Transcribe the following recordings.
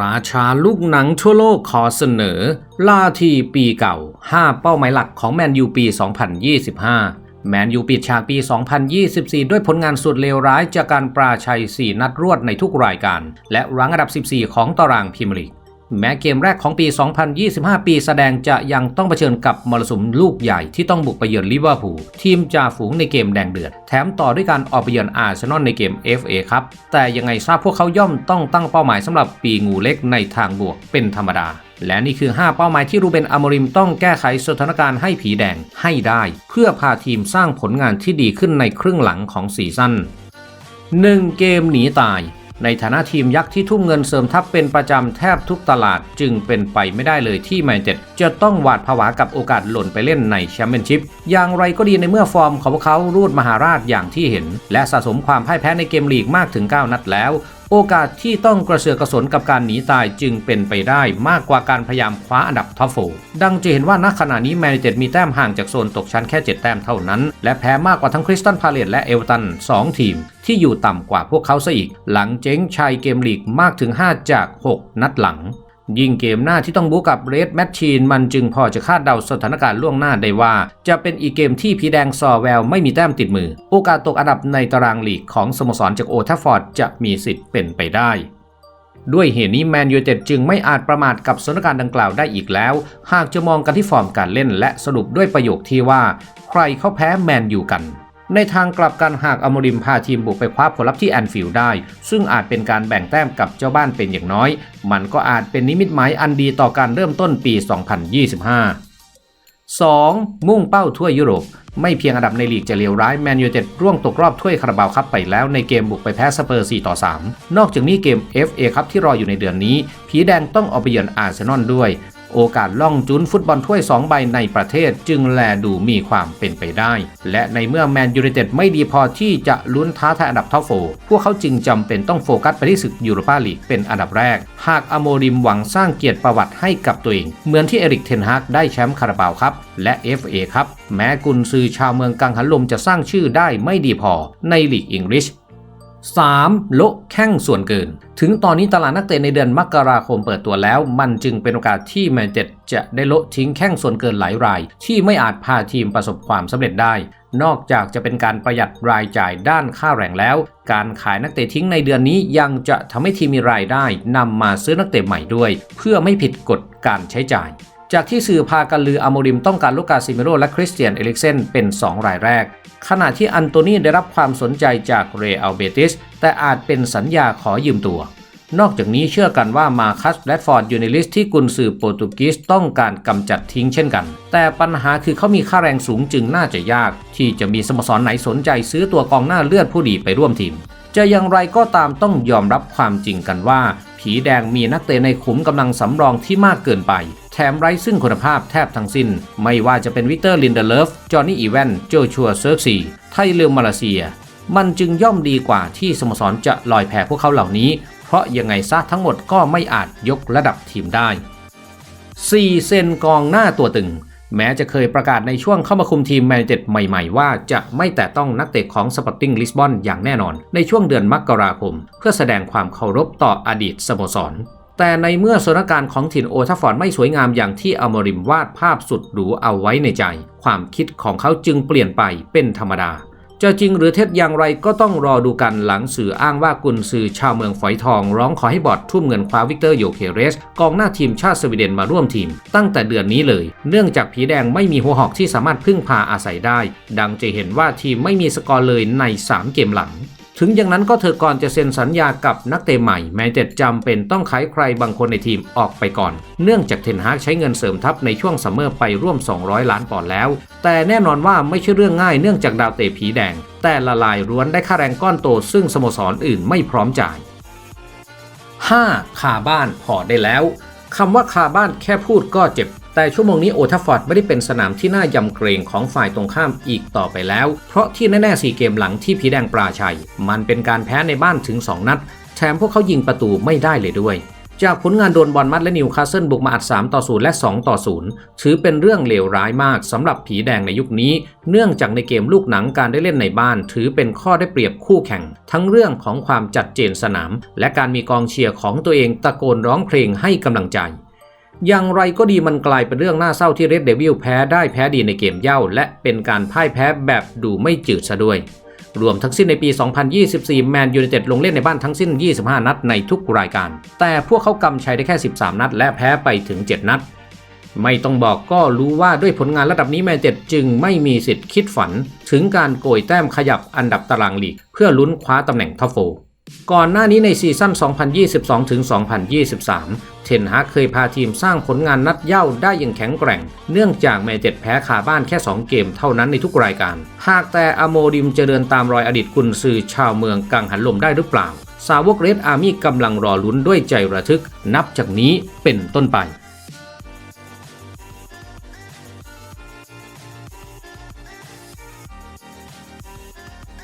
ราชาลูกหนังทั่วโลกขอเสนอ ล่าทีปีเก่า 5 เป้าหมายหลักของแมนยูปี 2025 แมนยูปิดฉากปี 2024 ด้วยผลงานสุดเลวร้ายจากการปราชัย 4 นัดรวดในทุกรายการ และรั้งอันดับ 14 ของตารางพรีเมียร์ลีก แม้เกมแรกของปี 2025 ปีแสดงจะยังต้องเผชิญกับมรสุมลูกใหญ่ที่ต้องบุกไปเยือนลิเวอร์พูลทีมจ่าฝูงในเกมแดงเดือด แถมต่อด้วยการออกไปเยือนอาร์เซนอลในเกม FA ครับ แต่ยังไงทราบพวกเขาย่อมต้องตั้งเป้าหมายสำหรับปีงูเล็กในทางบวกเป็นธรรมดาและนี่คือ 5 เป้าหมายที่รูเบนอมริมต้องแก้ไขสถานการณ์ให้ผีแดงให้ได้ เพื่อพาทีมสร้างผลงานที่ดีขึ้นในครึ่งหลังของซีซั่น 1 เกมหนีตาย ในฐานะทีมยักษ์ที่ทุ่มเงินเสริมทัพเป็นประจำแทบทุกตลาด จึงเป็นไปไม่ได้เลยที่แมนเจ็ดจะต้องหวาดผวากับโอกาสหล่นไปเล่นในแชมเปี้ยนชิพอย่างไรก็ดีในเมื่อฟอร์มของพวกเขารูดมหาราชอย่างที่เห็น และสะสมความพ่ายแพ้ในเกมลีกมากถึง 9 นัดแล้ว โอกาสที่ต้องกระเสือกกระสนกับการหนีตายจึงเป็นไปได้มากกว่าการพยายามคว้าอันดับท็อปโฟร์ดังจะเห็นว่าณขณะนี้แมนยูเต็ดมีแต้มห่างจากโซนตกชั้นแค่ 7 แต้มเท่านั้น และแพ้มากกว่าทั้งคริสตันพาเลตและเอเวอร์ตัน 2 ทีม ที่อยู่ต่ำกว่าพวกเขาซะอีก หลังเจ๊งชัยเกมลีกมากถึง 5 จาก 6 นัดหลัง ยิ่งเกมหน้าที่ต้องบู๊กับเรดแมชชีนมันจึงพอจะคาดเดาสถานการณ์ล่วงหน้าได้ว่า จะเป็นอีกเกมที่พีแดงซอแววไม่มีแต้มติดมือ โอกาสตกอันดับในตารางลีกของสโมสรจากโอทัฟฟอร์ดจะมีสิทธิ์เป็นไปได้ ด้วยเหตุนี้แมนยูเต็ดจึงไม่อาจประมาทกับสถานการณ์ดังกล่าวได้อีกแล้ว หากจะมองกันที่ฟอร์มการเล่นและสรุปด้วยประโยคที่ว่า ใครเขาแพ้แมนยูกัน ในทางกลับกันหากอโมริมพาทีมบุกไปคว้าผลลัพธ์ที่แอนฟิลด์ได้ ซึ่งอาจเป็นการแบ่งแต้มกับเจ้าบ้านเป็นอย่างน้อย มันก็อาจเป็นนิมิตหมายอันดีต่อการเริ่มต้นปี 2025 2. มุ่งเป้าทั่วยุโรป ไม่เพียงอันดับในลีกจะเลวร้ายแมนยูเต็ดร่วงตกรอบถ้วยคาราบาวคัพไปแล้วในเกมบุกไปแพ้สเปอร์ 4 ต่อ 3 นอกจากนี้เกม FA ครับที่รออยู่ในเดือนนี้ ผีแดงต้องออกไปเยือนอาร์เซนอลด้วย โอกาสล่องจุนฟุตบอลถ้วย 2 ใบในประเทศจึงแลดูมีความเป็นไปได้ และในเมื่อแมนยูไนเต็ดไม่ดีพอที่จะลุ้นท้าทายอันดับท็อปโฟร์พวกเขาจึงจำเป็นต้องโฟกัสไปที่ศึกยูโรปาลีกเป็นอันดับแรก หากอโมริมหวังสร้างเกียรติประวัติให้กับตัวเอง เหมือนที่เอริกเทนฮากได้แชมป์คาราบาวครับ และ FA ครับ แม้กุนซือชาวเมืองกังหันลมจะสร้างชื่อได้ไม่ดีพอในลีกอังกฤษ 3. โละแข้งส่วนเกิน ถึงตอนนี้ตลาดนักเตะในเดือนมกราคมเปิดตัวแล้ว มันจึงเป็นโอกาสที่แมนเจ็ดจะได้โละทิ้งแข้งส่วนเกินหลายราย ที่ไม่อาจพาทีมประสบความสำเร็จได้ นอกจากจะเป็นการประหยัดรายจ่ายด้านค่าแรงแล้ว การขายนักเตะทิ้งในเดือนนี้ยังจะทำให้ทีมมีรายได้นำมาซื้อนักเตะใหม่ด้วย เพื่อไม่ผิดกฎการใช้จ่าย จากที่สื่อพากันลืออโมริมต้องการลูกาซิเมโรและคริสเตียนเอลิกเซนเป็น 2 รายแรก ขณะที่อันโตนีได้รับความสนใจจากเรอัลเบติส แต่อาจเป็นสัญญาขอยืมตัว นอกจากนี้เชื่อกันว่ามาคัสแรดฟอร์ดอยู่ในลิสต์ที่กุนซือโปรตุกีสต้องการกำจัดทิ้งเช่นกัน แต่ปัญหาคือเขามีค่าแรงสูงจึงน่าจะยาก ที่จะมีสโมสรไหนสนใจซื้อตัวกองหน้าเลือดผู้ดีไปร่วมทีมจะอย่างไรก็ตามต้องยอมรับความจริงกันว่า ผีแดงมีนักเตะในขุมกำลังสำรองที่มากเกินไป แถมไร้ซึ่งคุณภาพแทบทั้งสิ้น ไม่ว่าจะเป็นวิกเตอร์ลินเดเลฟ จอห์นนี่อีแวน โจชัวเซิร์กซี ไทเลอร์มาเลเซีย มันจึงย่อมดีกว่าที่สโมสรจะลอยแพพวกเขาเหล่านี้ เพราะยังไงซะทั้งหมดก็ไม่อาจยกระดับทีมได้ 4 เซนกองหน้าตัวตึง แม้จะเคยประกาศในช่วงเข้ามาคุมทีมแมนเจ็ดใหม่ๆ ว่าจะไม่แต่ต้องนักเตะของสปอร์ติ้งลิสบอนอย่างแน่นอน ในช่วงเดือนมกราคม เพื่อแสดงความเคารพต่ออดีตสโมสร แต่ในเมื่อสถานการณ์ของถิ่นโอทัฟฟอร์ดไม่สวยงามอย่างที่อมริมวาดภาพสุดหรูเอาไว้ในใจ ความคิดของเขาจึงเปลี่ยนไปเป็นธรรมดา จะจริงหรือเท็จอย่างไรก็ต้องรอดูกันหลังสื่ออ้างว่ากุนซือชาวเมืองฝอยทอง ร้องขอให้บอร์ดทุ่มเงินคว้าวิกเตอร์โยเคเรส กองหน้าทีมชาติสวีเดนมาร่วมทีม ตั้งแต่เดือนนี้เลย เนื่องจากผีแดงไม่มีหัวหอกที่สามารถพึ่งพาอาศัยได้ ดังจะเห็นว่าทีมไม่มีสกอร์เลยใน 3 เกมหลัง ถึงอย่างนั้นก็เธอก่อนจะเซ็นสัญญากับนักเตะใหม่แม้แต่จำเป็นต้องขายใครบางคนในทีมออกไปก่อน เนื่องจากเทนฮากใช้เงินเสริมทัพในช่วงซัมเมอร์ไปร่วม 200 ล้านปอนด์แล้ว แต่แน่นอนว่าไม่ใช่เรื่องง่ายเนื่องจากดาวเตะผีแดง แต่ละลายร้วนได้ค่าแรงก้อนโตซึ่งสโมสรออื่นไม่พร้อมจ่าย 5. คาบ้านพอได้แล้วคำว่าคาบ้านแค่พูดก็เจ็บ แต่ชั่วโมงนี้โอทัฟฟอร์ดไม่ได้เป็นสนามที่น่ายำเกรงของฝ่ายตรงข้ามอีกต่อไปแล้ว เพราะที่แน่ๆสี่เกมหลังที่ผีแดงปราชัย มันเป็นการแพ้ในบ้านถึง 2 นัด แถมพวกเขายิงประตูไม่ได้เลยด้วย จากผลงานโดนบอลมัดและนิวคาสเซิลบุกมาอัด 3 ต่อ 0 และ 2 ต่อ 0 ถือเป็นเรื่องเลวร้ายมากสำหรับผีแดงในยุคนี้ เนื่องจากในเกมลูกหนังการได้เล่นในบ้าน ถือเป็นข้อได้เปรียบคู่แข่ง ทั้งเรื่องของความจัดเจนสนาม และการมีกองเชียร์ของตัวเองตะโกนร้องเพลงให้กำลังใจ อย่างไรก็ดีมันกลายเป็นเรื่องน่าเศร้าที่เรดเดวิลแพ้ได้แพ้ดีในเกมเย่า และเป็นการพ่ายแพ้แบบดูไม่จืดซะด้วย รวมทั้งสิ้นในปี 2024 แมนยูไนเต็ดลงเล่นในบ้านทั้งสิ้น 25 นัดในทุกรายการ แต่พวกเขากำชัยได้แค่ 13 นัด และแพ้ไปถึง 7 นัด ไม่ต้องบอกก็รู้ว่าด้วยผลงานระดับนี้แมนเต็ดจึงไม่มีสิทธิ์คิดฝัน ถึงการโกยแต้มขยับอันดับตารางลีก เพื่อลุ้นคว้าตำแหน่งท็อปโฟร์ ก่อนหน้านี้ในซีซั่น 2022-2023 เทนฮากเคยพาทีมสร้างผลงานนัดเย่าได้อย่างแข็งแกร่ง เนื่องจากแมนเต็ดแพ้คาบ้านแค่ 2 เกมเท่านั้นในทุกรายการ หากแต่อโมดิมจะเดินตามรอยอดีตกุนซือชาวเมืองกังหันลมได้หรือเปล่า สาวกเรดอาร์มี่กำลังรอลุ้นด้วยใจระทึก นับจากนี้เป็นต้นไป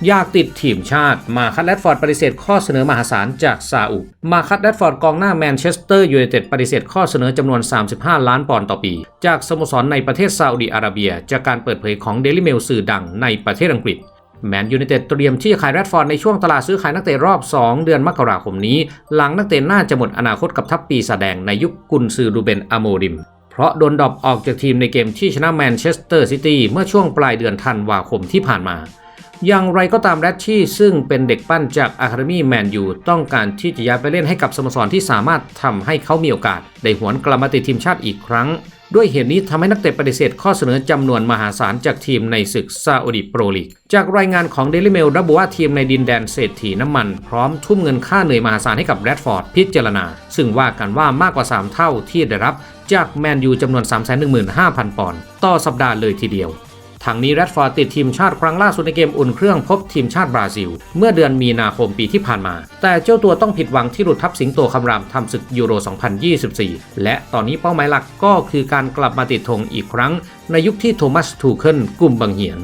อยากติดทีมชาติ มาคัตแรดฟอร์ดปฏิเสธข้อเสนอมหาศาลจากซาอุ มาคัตแรดฟอร์ดกองหน้าแมนเชสเตอร์ยูไนเต็ดปฏิเสธข้อเสนอจำนวน 35 ล้านปอนด์ต่อปี จากสโมสรในประเทศซาอุดิอาระเบีย จากการเปิดเผยของเดลิเมลสื่อดังในประเทศอังกฤษแมนยูไนเต็ดเตรียมที่จะขายแรดฟอร์ดในช่วงตลาดซื้อขายนักเตะรอบ 2 เดือนมกราคมนี้ หลังนักเตะน่าจะหมดอนาคตกับทัพปีศาแดงในยุคกุนซือรูเบนอโมริม เพราะโดนดรอปออกจากทีมในเกมที่ชนะแมนเชสเตอร์ซิตี้เมื่อช่วงปลายเดือนธันวาคมที่ผ่านมา อย่างไรก็ตามแรดชี่ซึ่งเป็นเด็กปั้นจากอะคาเดมี่แมนยูต้องการที่จะย้ายไปเล่นให้กับสโมสรที่สามารถทำให้เขามีโอกาส ได้หวนกลับมาติดทีมชาติอีกครั้ง ด้วยเหตุนี้ทำให้นักเตะปฏิเสธข้อเสนอจำนวนมหาศาลจากทีมในศึกซาอุดิโปรลีก จากรายงานของเดลิเมลระบุว่าทีมในดินแดนเศรษฐีน้ำมัน พร้อมทุ่มเงินค่าเหนื่อยมหาศาลให้กับแรดฟอร์ดพิจารณา ซึ่งว่ากันว่ามากกว่า 3 เท่าที่ได้รับจากแมนยูจำนวน 315,000 ปอนด์ต่อสัปดาห์เลยทีเดียว ทางนี้แรดฟอร์ดติดทีมชาติครั้งล่าสุดในเกมอุ่นเครื่องพบทีมชาติบราซิล เมื่อเดือนมีนาคมปีที่ผ่านมา แต่เจ้าตัวต้องผิดหวังที่หลุดทับสิงโตคำรามทำศึกยูโร 2024 และตอนนี้เป้าหมายหลักก็คือการกลับมาติดธงอีกครั้ง ในยุคที่โทมัสทูเคิลกลุ่มบังเหียน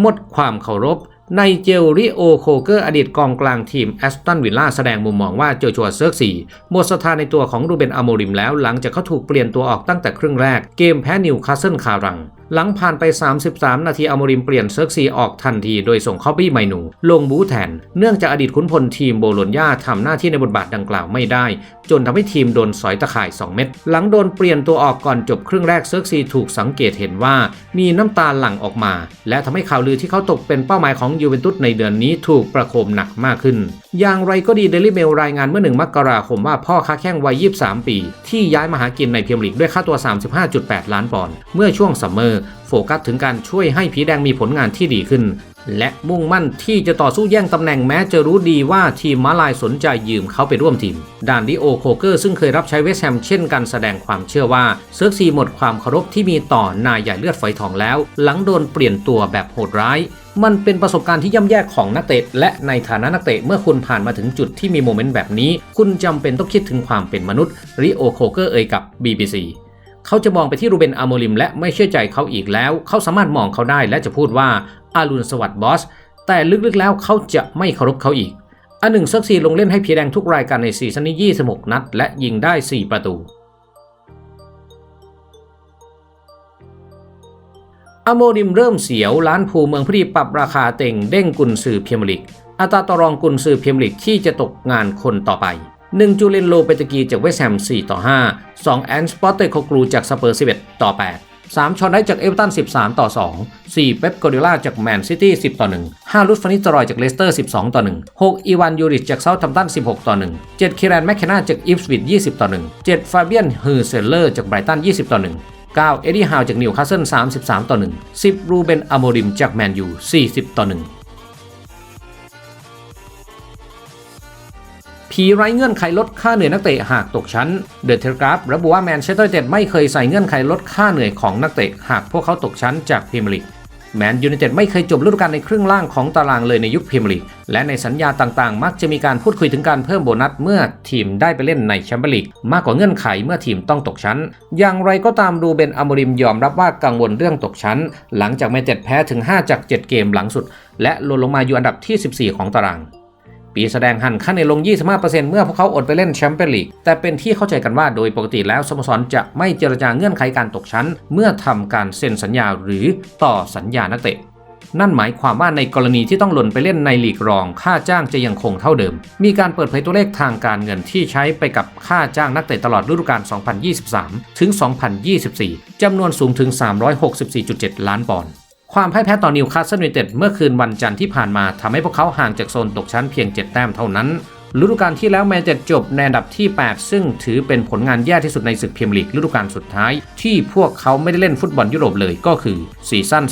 หมดความเคารพ ในเจลริโอโคเกอร์อดีตกองกลางทีมแอสตันวิลล่าแสดงมุมมองว่าโจชัวเซิร์กซีหมดศรัทธาในตัวของรูเบนอโมริมแล้วหลังจากเขาถูกเปลี่ยนตัวออกตั้งแต่ครึ่งแรกเกมแพ้นิวคาสเซิลคารัง หลังผ่านไป 33 นาทีอมริมเปลี่ยนเซิร์กซีออกทันทีโดยส่งคอบบี้ไมนู ลงบูแทน เนื่องจากอดีตขุนพลทีมโบโลญญาทำหน้าที่ในบทบาทดังกล่าวไม่ได้ จนทำให้ทีมโดนสอยตะข่าย 2 เม็ดหลังโดนเปลี่ยนตัวออกก่อนจบครึ่งแรกเซิร์กซีถูกสังเกตเห็นว่ามีน้ำตาหลั่งออกมา และทำให้ข่าวลือที่เขาตกเป็นเป้าหมายของยูเวนตุสในเดือนนี้ถูกประโคมหนักมากขึ้นอย่างไรก็ดีเดลิเมลรายงานเมื่อหนึ่งมกราคมว่าพ่อค้าแข้งวัย 23 ปี ที่ย้ายมาหากินในเพียมลีกด้วยค่าตัว 35.8 ล้านปอนด์เมื่อช่วงซัมเมอร์โฟกัสถึงการช่วยให้ผีแดงมีผลงานที่ดีขึ้น และมุ่งมั่นที่จะต่อสู้แย่งตำแหน่งแม้จะรู้ดีว่าทีมมาลายสนใจยืมเขาไปร่วมทีมดานดิโอโคเกอร์ซึ่งเคยรับใช้เวสแฮมเช่นกันแสดงความเชื่อว่าเซิร์กซีหมดความเคารพที่มีต่อนายใหญ่เลือดฝอยทองแล้ว หลังโดนเปลี่ยนตัวแบบโหดร้าย มันเป็นประสบการณ์ที่ย่ำแย่ของนักเตะ และในฐานะนักเตะเมื่อคุณผ่านมาถึงจุดที่มีโมเมนต์แบบนี้ คุณจำเป็นต้องคิดถึงความเป็นมนุษย์ริโอโคเกอร์เอ่ยกับ BBC เขาจะมองไปที่รูเบนอาโมริม และไม่เชื่อใจเขาอีกแล้ว เขาสามารถมองเขาได้และจะพูดว่าอารุณสวัสดิ์บอส แต่ลึกๆแล้วเขาจะไม่เคารพเขาอีกอันหนึ่งซักซีลงเล่นให้พีแดงทุกรายการในซีซั่นนี้ 26 นัด และยิงได้ 4 ประตู อโมริมเริ่มเสียวล้านภูเมืองพรีปรับราคาเต่งเด้งกุนซือเพียมลิก อัตราต่อรองกุนซือเพียมลิกที่จะตกงานคนต่อไป 1 จูเลนโลเปตกีจากเวสแฮม 4 ต่อ 5 2 แอนสปอตเตโคกรูจากสเปอร์ 11 ต่อ 8 3 ชอนได้จากเอเวอร์ตัน 13 ต่อ 2 4 เป๊ปกอร์ดิล่าจากแมนซิตี้ 10 ต่อ 1 5 ลุตฟานิสตรอยจากเลสเตอร์ 12 ต่อ 1 6 อีวานยูริชจากเซาท์ทัมตัน 16 ต่อ 1 7 คิรันแมคเคนาจากอิฟสวิด20 ต่อ 1 7 ฟาเบียน ฮือเซลเลอร์ จากไบรตัน 20 ต่อ 1 9 เอ็ดดี้ฮาวจากนิวคาสเซิล 33 ต่อ 1 10 รูเบนอโมริมจากแมนยู 40 ต่อ 1 ผีไร้เงื่อนไขลดค่าเหนื่อยนักเตะหากตกชั้น เดอะเทเลกราฟระบุว่าแมนเชสเตอร์ยูไนเต็ดไม่เคยใส่เงื่อนไขลดค่าเหนื่อยของนักเตะหากพวกเขาตกชั้นจากพรีเมียร์ลีก แมนยูไนเต็ดไม่เคยจบฤดูกาลในครึ่งล่างของตารางเลยในยุคพรีเมียร์ลีก และในสัญญาต่างๆ มักจะมีการพูดคุยถึงการเพิ่มโบนัสเมื่อทีมได้ไปเล่นในแชมเปี้ยนลีกมากกว่าเงื่อนไขเมื่อทีมต้องตกชั้น อย่างไรก็ตามรูเบนอโมริมยอมรับว่ากังวลเรื่องตกชั้น หลังจากแมนเต็ดแพ้ถึง 5 จาก 7 เกมหลังสุด และลดลงมาอยู่อันดับที่ 14 ของตาราง ปีแสดงหันขั้นในลง 25%เมื่อพวกเขาอดไปเล่นแชมเปี้ยนลีก แต่เป็นที่เข้าใจกันว่าโดยปกติแล้วสโมสรจะไม่เจรจาเงื่อนไขการตกชั้น เมื่อทำการเซ็นสัญญาหรือต่อสัญญานักเตะ นั่นหมายความว่าในกรณีที่ต้องหล่นไปเล่นในลีกรอง ค่าจ้างจะยังคงเท่าเดิม มีการเปิดเผยตัวเลขทางการเงินที่ใช้ไปกับค่าจ้างนักเตะตลอดฤดูกาล 2023 ถึง 2024 จำนวนสูงถึง 364.7 ล้านปอนด์ ความพ่ายแพ้ต่อนิวคาสเซิลยูไนเต็ดเมื่อคืนวันจันทร์ที่ผ่านมาทำให้พวกเขาห่างจากโซนตกชั้นเพียง 7 แต้มเท่านั้นฤดูกาลที่แล้วแมนเต็ดจบในอันดับที่ 8 ซึ่งถือเป็นผลงานแย่ที่สุดในศึกพรีเมียร์ลีกฤดูกาลสุดท้าย ที่พวกเขาไม่ได้เล่นฟุตบอลยุโรปเลยก็คือซีซั่น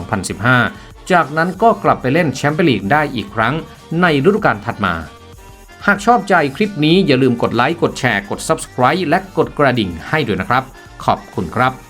2014-2015 จากนั้นก็กลับไปเล่นแชมเปี้ยนลีกได้อีกครั้งในฤดูกาลถัดมา หากชอบใจคลิปนี้อย่าลืมกดไลค์ กดแชร์ กด Subscribe และกดกระดิ่งให้ด้วยนะครับ ขอบคุณครับ